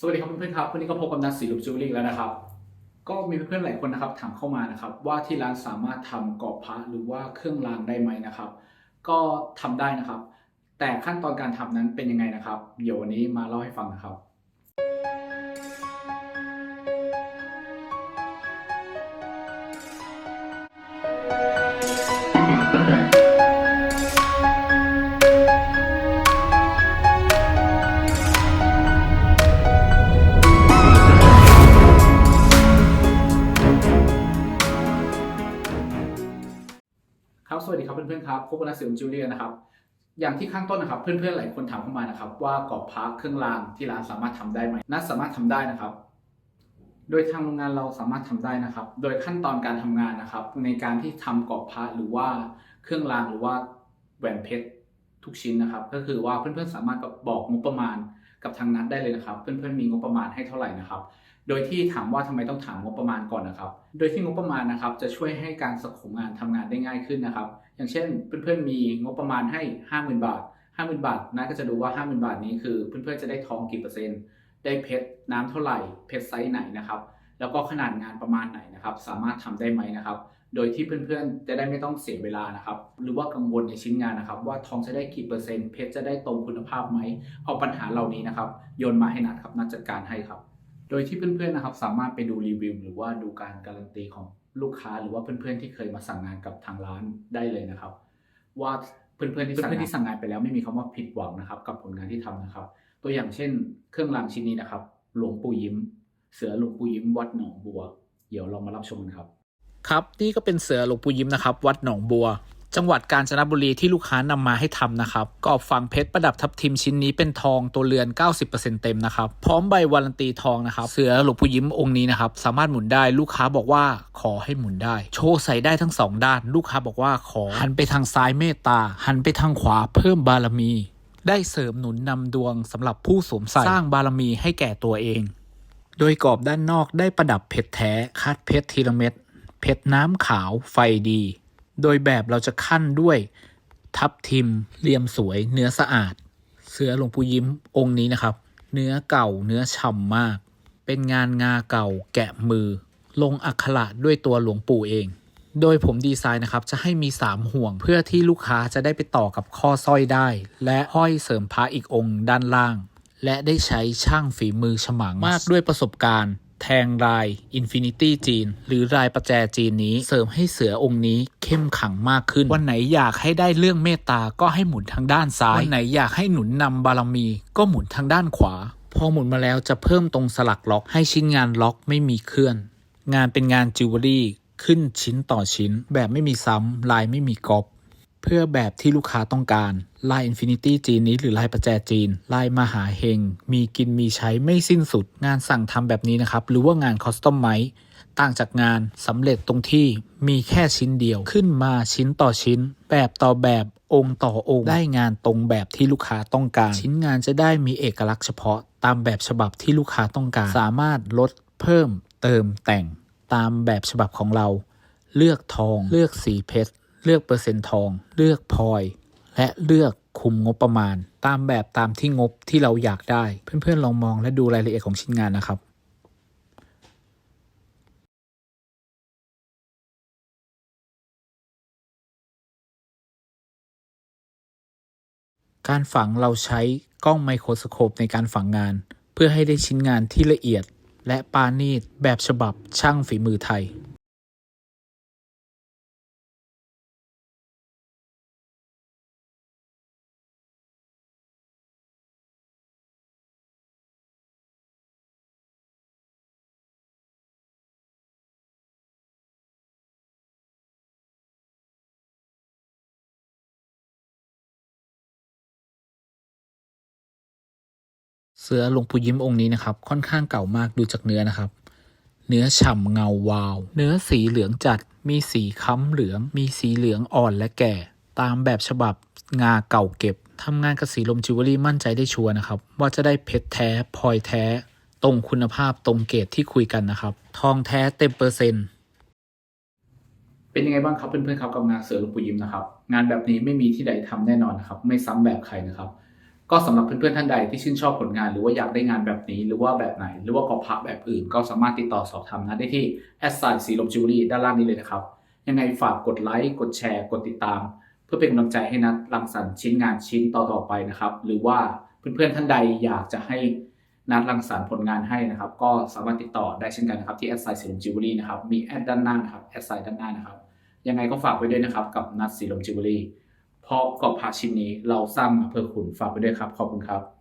สวัสดีครับเพื่อนๆครับวันนี้ก็พบกับนัทสีลุบจูริงแล้วนะครับ ก็มีเพื่อนๆหลายคนนะครับถามเข้ามานะครับ ว่าที่ร้านสามารถทำกรอบพระหรือว่าเครื่องรางได้ไหมนะครับ ก็ทำได้นะครับ แต่ขั้นตอนการทำนั้นเป็นยังไงนะครับ เดี๋ยววันนี้มาเล่าให้ฟังนะครับ ครับเพื่อนๆครับกับนักเสริมจูเลียนะครับ อย่างที่ข้างต้นนะครับ เพื่อนๆหลายคนถามเข้ามานะครับ ว่ากรอบพระเครื่องรางที่ร้านสามารถทำได้ไหมนัทสามารถทำได้นะครับ โดยทางโรงงานเราสามารถทำได้นะครับ โดยขั้นตอนการทำงานนะครับ ในการที่ทำกรอบพระหรือว่าเครื่องรางหรือว่าแหวนเพชรทุกชิ้นนะครับ ก็คือว่าเพื่อนๆสามารถบอกงบประมาณกับทางนัดได้เลยนะครับ เพื่อนๆมีงบประมาณให้เท่าไหร่นะครับ โดยที่ถามว่าทำไมต้องถามงบประมาณก่อนนะครับ โดยที่งบประมาณนะครับ จะช่วยให้การสโคปงานทำงานได้ง่ายขึ้นนะครับ อย่างเช่นเพื่อนๆมีงบประมาณให้ 50,000 บาท 50,000 บาทนะก็จะดูว่า 50,000 บาทนี้คือเพื่อนๆจะได้ทองกี่เปอร์เซ็นต์ ได้เพชรน้ำเท่าไหร่ เพชรไซส์ไหนนะครับ แล้วก็ขนาดงานประมาณไหนนะครับ สามารถทำได้ไหมนะครับ โดยที่เพื่อนๆจะได้ไม่ต้องเสียเวลานะครับ หรือว่ากังวลในชิ้นงานนะครับ ว่าทองจะได้กี่เปอร์เซ็นต์ เพชรจะได้ตรงคุณภาพไหม เอาปัญหาเหล่านี้นะครับโยนมาให้นัดครับนัดจัดการให้ครับ โดยที่เพื่อนๆนะครับสามารถไปดูรีวิวหรือว่าดูการการันตีของ ลูกค้าหรือว่าเพื่อนๆที่เคยมาสั่งงานกับทางร้านได้เลยนะครับ ว่าเพื่อนๆที่สั่งงานที่สั่งงานไปแล้วไม่มีคำว่าผิดหวังนะครับ กับผลงานที่ทำนะครับ ตัวอย่างเช่น เครื่องรางชิ้นนี้นะครับ หลวงปู่ยิ้ม เสือหลวงปู่ยิ้ม วัดหนองบัว เดี๋ยวเรามารับชมกันครับ ครับ นี่ก็เป็นเสือหลวงปู่ยิ้มนะครับ วัดหนองบัว จังหวัดกาญจนบุรีที่ลูกค้านำมาให้ทำนะครับกรอบฝังเพชรประดับทับทิมชิ้นนี้เป็นทองตัวเรือน 90%เต็มนะครับพร้อมใบวารันตีทองนะครับเสือหลวงปู่ยิ้มองค์นี้นะครับสามารถหมุนได้ลูกค้าบอกว่าขอให้หมุนได้ โชว์ใส่ได้ทั้งสองด้าน ลูกค้าบอกว่าขอหันไปทางซ้ายเมตตา หันไปทางขวาเพิ่มบารมี ได้เสริมหนุนนำดวงสำหรับผู้สวมใส่สร้างบารมีให้แก่ตัวเอง โดยกรอบด้านนอกได้ประดับเพชรแท้คัดเพชรทีละเม็ดเพชรน้ำขาวไฟดี โดยแบบเราจะขั้นด้วยทับทิมเหลี่ยมสวย เนื้อสะอาด เสื้อหลวงปู่ยิ้มองค์นี้นะครับ เนื้อเก่าเนื้อฉ่ำมาก เป็นงานงาเก่าแกะมือ ลงอักขระด้วยตัวหลวงปู่เอง โดยผมดีไซน์นะครับจะให้มี 3 ห่วงเพื่อที่ลูกค้าจะได้ไปต่อกับข้อสร้อยได้ และห้อยเสริมพระอีกองค์ด้านล่าง และได้ใช้ช่างฝีมือฉมังมากด้วยประสบการณ์ แทงลาย Infinity จีน หรือลายประแจจีนนี้เสริมให้เสือองค์นี้เข้มขังมากขึ้น วันไหนอยากให้ได้เรื่องเมตตาก็ให้หมุนทางด้านซ้าย วันไหนอยากให้หนุนนำบารมี ก็หมุนทางด้านขวา พอหมุนมาแล้วจะเพิ่มตรงสลักล็อกให้ชิ้นงานล็อกไม่มีเคลื่อน งานเป็นงานจิวเวลรี่ขึ้นชิ้นต่อชิ้นแบบไม่มีซ้ำลายไม่มีกอป เพื่อแบบที่ลูกค้าต้องการลาย Infinity จีนนี้หรือลายประแจจีนลายมหาเฮง มีกินมีใช้ไม่สิ้นสุด งานสั่งทำแบบนี้นะครับ หรือว่างานคอสตอมไมต่างจากงานสำเร็จตรงที่มีแค่ชิ้นเดียวขึ้นมาชิ้นต่อชิ้น แบบต่อแบบองค์ต่อองค์ ได้งานตรงแบบที่ลูกค้าต้องการ ชิ้นงานจะได้มีเอกลักษณ์เฉพาะ ตามแบบฉบับที่ลูกค้าต้องการ สามารถลดเพิ่ม เติมแต่ง ตามแบบฉบับของเรา เลือกทอง เลือกสีเพชร เลือกเปอร์เซ็นต์ทอง เลือกพลอย และเลือกคุมงบประมาณ ตามแบบตามที่งบที่เราอยากได้ เพื่อนๆลองมองและดูรายละเอียดของชิ้นงานนะครับการฝังเราใช้กล้องไมโครสโคปในการฝังงาน เพื่อให้ได้ชิ้นงานที่ละเอียด และปาณีตแบบฉบับช่างฝีมือไทย เสือหลวงปู่ยิ้มองค์นี้นะครับ ค่อนข้างเก่ามากดูจากเนื้อนะครับ เนื้อฉ่ำเงาวาว เนื้อสีเหลืองจัด มีสีค้ำเหลือง มีสีเหลืองอ่อนและแก่ ตามแบบฉบับงาเก่าเก็บทำงานกับสีลมจิวเวลรี่มั่นใจได้ชัวร์นะครับ ว่าจะได้เพชรแท้พลอยแท้ ตรงคุณภาพตรงเกรดที่คุยกันนะครับ ทองแท้เต็มเปอร์เซ็นต์เป็นยังไงบ้างครับเพื่อนๆครับกับงานเสือหลวงปู่ยิ้มนะครับ งานแบบนี้ไม่มีที่ใดทำแน่นอนนะครับ ไม่ซ้ำแบบใครนะครับ ก็สำหรับเพื่อนๆท่านใดที่ชื่นชอบผลงาน หรือว่าอยากได้งานแบบนี้หรือว่าแบบไหน หรือว่ากรอบพระแบบอื่น ก็สามารถติดต่อสอบถามนัดได้ที่แอดไซน์สีลมจิวเวลรี่ด้านล่างนี้เลยนะครับ ยังไงฝากกดไลค์กดแชร์กดติดตาม เพื่อเป็นกำลังใจให้นัดรังสรรค์ชิ้นงานชิ้นต่อๆไปนะครับ หรือว่าเพื่อนๆท่านใดอยากจะให้นัดรังสรรค์ผลงานให้นะครับ ก็สามารถติดต่อได้เช่นกันนะครับที่แอดไซน์สีลมจิวเวลรี่นะครับมีแอดด้านหน้านะครับแอดไซน์ด้านหน้านะครับยังไงก็ฝากไว้ด้วยนะครับกับนัดสีลมจิวเวลรี่ เพราะกรอบพระชิ้นนี้เราสร้างมาเพื่อคุณฝากไปด้วยครับ ขอบคุณครับ